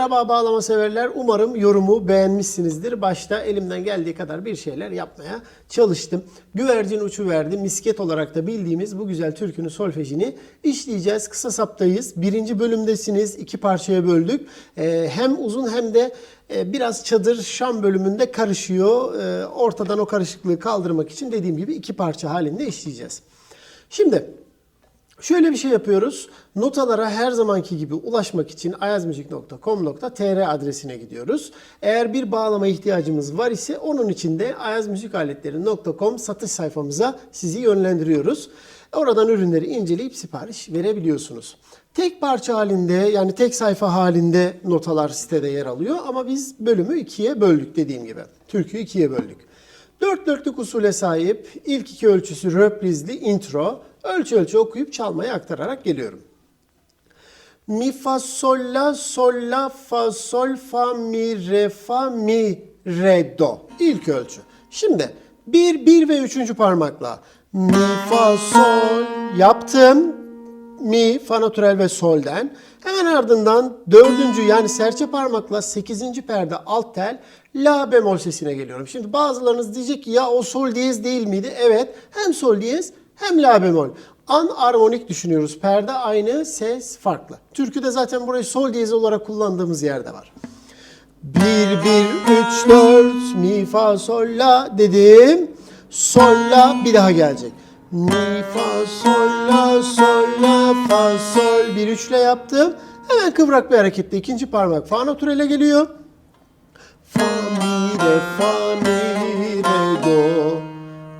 Merhaba bağlama severler. Umarım yorumu beğenmişsinizdir. Başta elimden geldiği kadar bir şeyler yapmaya çalıştım. Güvercin uçu verdi. Misket olarak da bildiğimiz bu güzel türkünün solfejini işleyeceğiz. Kısa saptayız. Birinci bölümdesiniz. İki parçaya böldük. Ee, hem uzun hem de e, biraz çadır şam bölümünde karışıyor. Ee, ortadan o karışıklığı kaldırmak için dediğim gibi iki parça halinde işleyeceğiz. Şimdi Şöyle bir şey yapıyoruz. Notalara her zamanki gibi ulaşmak için ayazmuzik.com.tr adresine gidiyoruz. Eğer bir bağlama ihtiyacımız var ise onun için de ayazmüzikaletleri.com satış sayfamıza sizi yönlendiriyoruz. Oradan ürünleri inceleyip sipariş verebiliyorsunuz. Tek parça halinde yani tek sayfa halinde notalar sitede yer alıyor ama biz bölümü ikiye böldük dediğim gibi. Türküyü ikiye böldük. Dört dörtlük usule sahip ilk iki ölçüsü röprizli intro. Ölçü ölçü okuyup çalmaya aktararak geliyorum. Mi fa sol la sol la fa sol fa mi re fa mi re do. İlk ölçü. Şimdi bir, bir ve üçüncü parmakla mi fa sol yaptım. Mi, fa natürel ve solden. Hemen ardından dördüncü yani serçe parmakla sekizinci perde alt tel la bemol sesine geliyorum. Şimdi bazılarınız diyecek ki ya o sol diyez değil miydi? Evet hem sol diyez hem la bemol. An armonik düşünüyoruz. Perde aynı, ses farklı. Türküde zaten burayı sol diyez olarak kullandığımız yerde var. 1, 1, 3, 4, mi, fa, sol, la dedim. Sol, la bir daha gelecek. Mi, fa, sol, la, sol, la, fa, sol. 1, 3 ile yaptım. Hemen kıvrak bir hareketle ikinci parmak fa natürele geliyor. Fa, mi, re, fa, mi, re, do.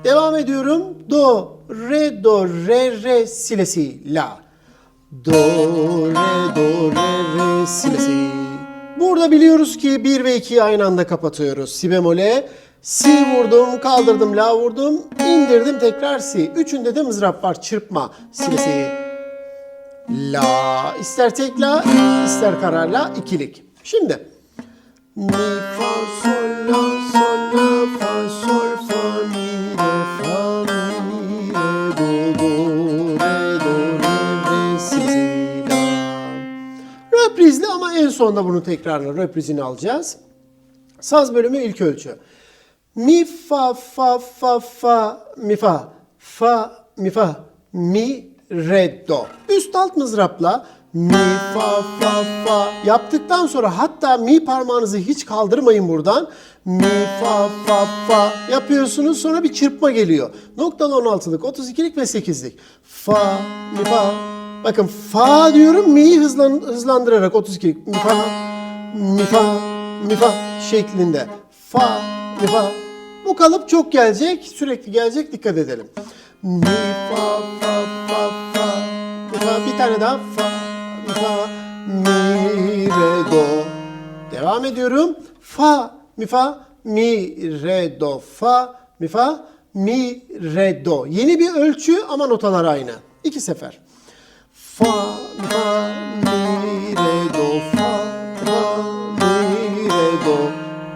Devam ediyorum. Do, re, do, re, re, si, la, si, la. Do, re, do, re, re, si, la, si. Burada biliyoruz ki 1 ve 2'yi aynı anda kapatıyoruz. Si bemole, si vurdum, kaldırdım, la vurdum, indirdim tekrar si. Üçünde de mızrap var, çırpma. Si, si. La, ister tek la, ister kararla ikilik. Şimdi. Mi, fa, sol, la, sol, la, fa, sol, sonunda bunu tekrarla röprizini alacağız. Saz bölümü ilk ölçü. Mi fa fa fa fa mi fa fa mi fa mi re do. Üst alt mızrapla mi fa fa fa yaptıktan sonra hatta mi parmağınızı hiç kaldırmayın buradan. Mi fa fa fa yapıyorsunuz sonra bir çırpma geliyor. Noktalı 16'lık, 32'lik ve 8'lik. Fa mi fa Bakın fa diyorum mi'yi hızlan, hızlandırarak 32'lik mi fa mi fa mi fa şeklinde. Fa mi fa bu kalıp çok gelecek, sürekli gelecek dikkat edelim. Mi fa fa fa fa mi fa bir tane daha fa mi fa mi re do. Devam ediyorum. Fa mi fa mi re do fa mi fa mi re do. Yeni bir ölçü ama notalar aynı. İki sefer. Fa, fa, mi, re, do, fa, fa, mi, re, do,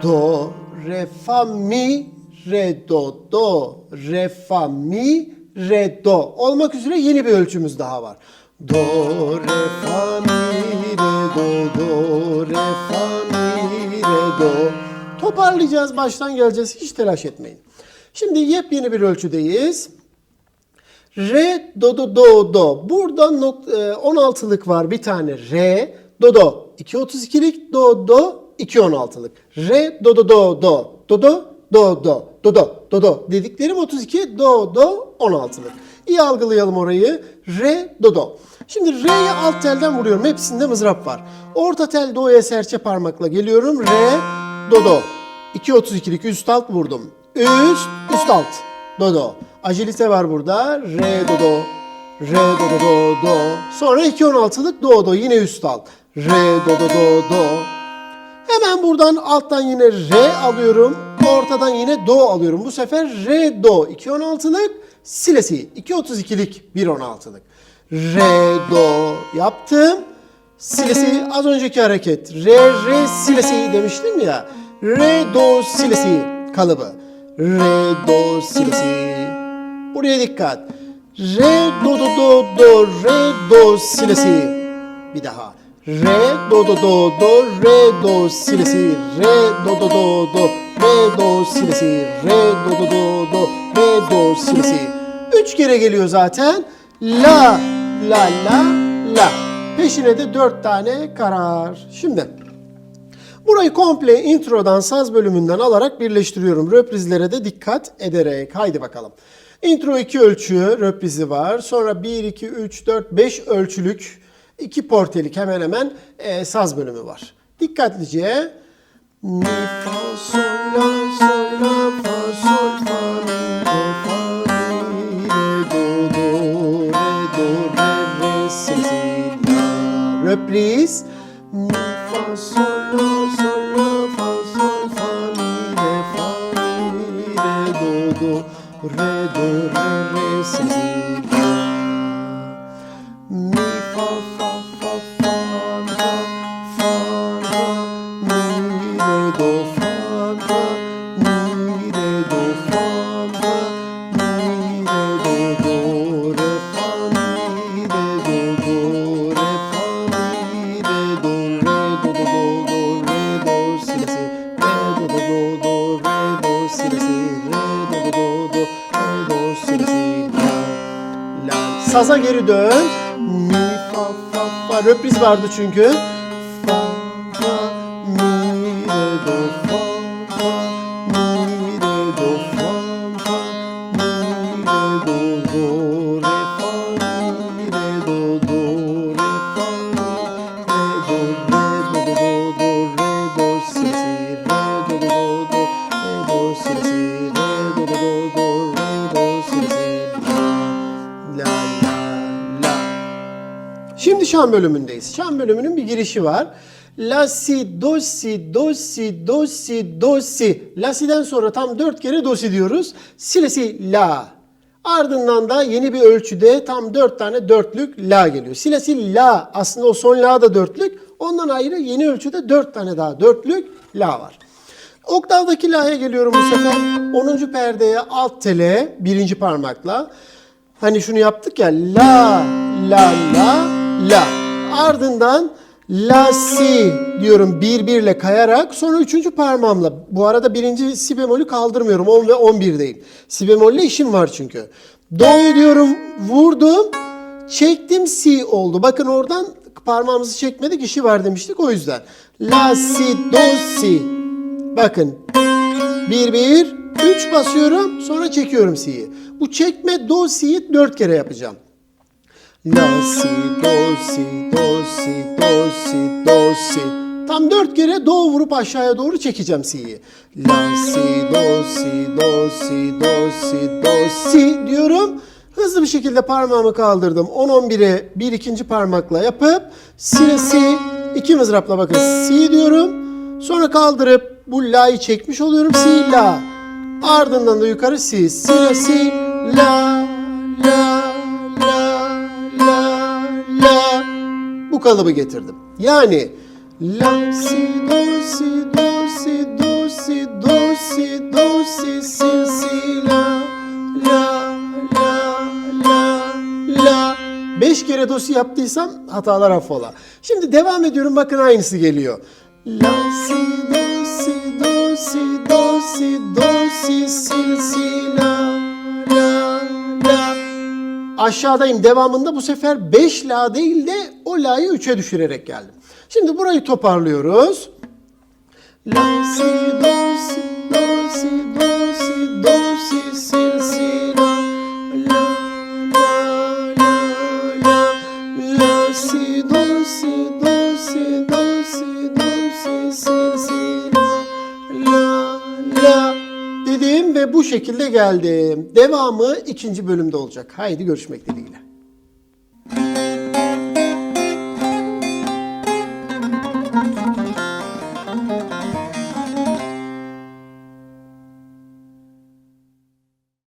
do, re, fa, mi, re, do, do, re, fa, mi, re, do. Olmak üzere yeni bir ölçümüz daha var. Do, re, fa, mi, re, do, do, re, fa, mi, re, do. Toparlayacağız, baştan geleceğiz. Hiç telaş etmeyin. Şimdi yepyeni bir ölçüdeyiz. Re, do, do, do, do. Burada nok- e, 16'lık var bir tane. Re, do, do. 2.32'lik, do, do, 2.16'lık. Re, do, do, do, do. Do, do, do, do. Do, do, do, do. Dediklerim 32, do, do, 16'lık. İyi algılayalım orayı. Re, do, do. Şimdi Re'ye alt telden vuruyorum. Hepsinde mızrap var. Orta tel do'ya serçe parmakla geliyorum. Re, do, do. 2.32'lik üst alt vurdum. Üst, üst alt. Do, do. Agilite var burada. Re, do, do. Re, do, do, do, do. Sonra 2.16'lık do, do. Yine üst alt. Re, do, do, do, do. Hemen buradan alttan yine re alıyorum. Ortadan yine do alıyorum. Bu sefer re, do. 2.16'lık. Silesi. 2.32'lik 1.16'lık. Re, do yaptım. Silesi az önceki hareket. Re, re, silesi demiştim ya. Re, do, silesi kalıbı. Re, do, silesi. Buraya dikkat. Re, do, do, do, do, re, do, silesi. Bir daha. Re, do, do, do, do, re, do, si, la, si, re, do, do, do, do, re, do, si, la, si, re, do, do, do, do, re, do, si, la, si. Üç kere geliyor zaten. La, la, la, la. Peşine de dört tane karar. Şimdi burayı komple introdan saz bölümünden alarak birleştiriyorum. Röprizlere de dikkat ederek. Haydi bakalım. Intro 2 ölçü röprizi var. Sonra 1, 2, 3, 4, 5 ölçülük iki portelik hemen hemen e, saz bölümü var. Dikkatlice mi fa sol la sol la fa sol fa mi re fa mi re do do re do re re si si la. Röpriz mi fa sol la do re Saza geri dön. Mi fa fa fa. Röpriz vardı çünkü. Şimdi şan bölümündeyiz. Şan bölümünün bir girişi var. La si do si do si do si do si. La si'den sonra tam dört kere do si diyoruz. Si la si la. Ardından da yeni bir ölçüde tam dört tane dörtlük la geliyor. Si la si la. Aslında o son la da dörtlük. Ondan ayrı yeni ölçüde dört tane daha dörtlük la var. Oktavdaki la'ya geliyorum bu sefer. 10. perdeye alt tele birinci parmakla. Hani şunu yaptık ya la la la la. Ardından la si diyorum bir birle kayarak sonra üçüncü parmağımla. Bu arada birinci si bemolü kaldırmıyorum 10 ve 11'deyim. Si bemolle işim var çünkü. Do diyorum vurdum çektim si oldu. Bakın oradan parmağımızı çekmedik işi var demiştik o yüzden. La si do si. Bakın 1 1 3 basıyorum sonra çekiyorum si'yi. Bu çekme do si'yi 4 kere yapacağım. La si do si do si do si do si. Tam 4 kere do vurup aşağıya doğru çekeceğim si'yi. La si do si do si do si do si diyorum. Hızlı bir şekilde parmağımı kaldırdım. 10 11'e bir ikinci parmakla yapıp si si iki mızrapla bakın si diyorum. Sonra kaldırıp bu la'yı çekmiş oluyorum si la. Ardından da yukarı si si si la la kalıbı getirdim. Yani la si do si do si do si do si do si si si la la la la la Beş kere do si yaptıysam hatalar affola. Şimdi devam ediyorum bakın aynısı geliyor. La si do si do si do si do si si si la la la Aşağıdayım devamında bu sefer 5 la değil de o la'yı 3'e düşürerek geldim. Şimdi burayı toparlıyoruz. La si do si do si do si do si si si la la la la la la si do si do si do si do si si si la la la dedim ve bu şekilde geldim. Devamı ikinci bölümde olacak. Haydi görüşmek dileğiyle.